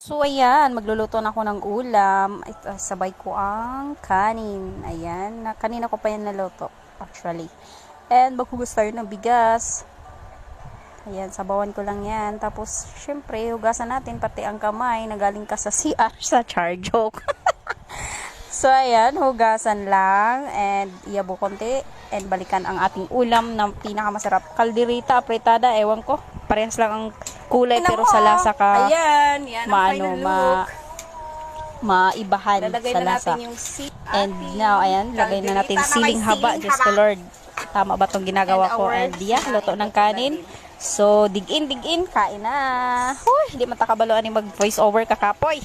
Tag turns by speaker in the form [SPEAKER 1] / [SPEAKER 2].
[SPEAKER 1] So, ayan, magluluto na ako ng ulam. Ito, sabay ko ang kanin. Ayan, na, kanina ko pa yan naluto, actually. And maghugas tayo ng bigas. Ayan, sabawan ko lang yan. Tapos, syempre, hugasan natin pati ang kamay na galing ka sa CR sa char joke. so, ayan, hugasan lang. And, iyabo konti. And, balikan ang ating ulam na pinakamasarap. Kalderita, apretada, ewan ko. Parehas lang ang kulay, pero sa lasa ka
[SPEAKER 2] Ayan, yan ang
[SPEAKER 1] maano
[SPEAKER 2] final
[SPEAKER 1] ma
[SPEAKER 2] look.
[SPEAKER 1] maibahan
[SPEAKER 2] Lalagay
[SPEAKER 1] sa
[SPEAKER 2] na
[SPEAKER 1] lasa.
[SPEAKER 2] natin yung si
[SPEAKER 1] And now, ayan, lagay na natin
[SPEAKER 2] Kalderita na may
[SPEAKER 1] siling haba,
[SPEAKER 2] siling
[SPEAKER 1] Diyos ko
[SPEAKER 2] haba.
[SPEAKER 1] Lord. Tama ba itong ginagawa
[SPEAKER 2] And
[SPEAKER 1] ko?
[SPEAKER 2] our
[SPEAKER 1] And yeah, luto ng kanin. So, dig in, dig in, kain na. Huy, hindi matakabaloan yung mag voice over kakapoy.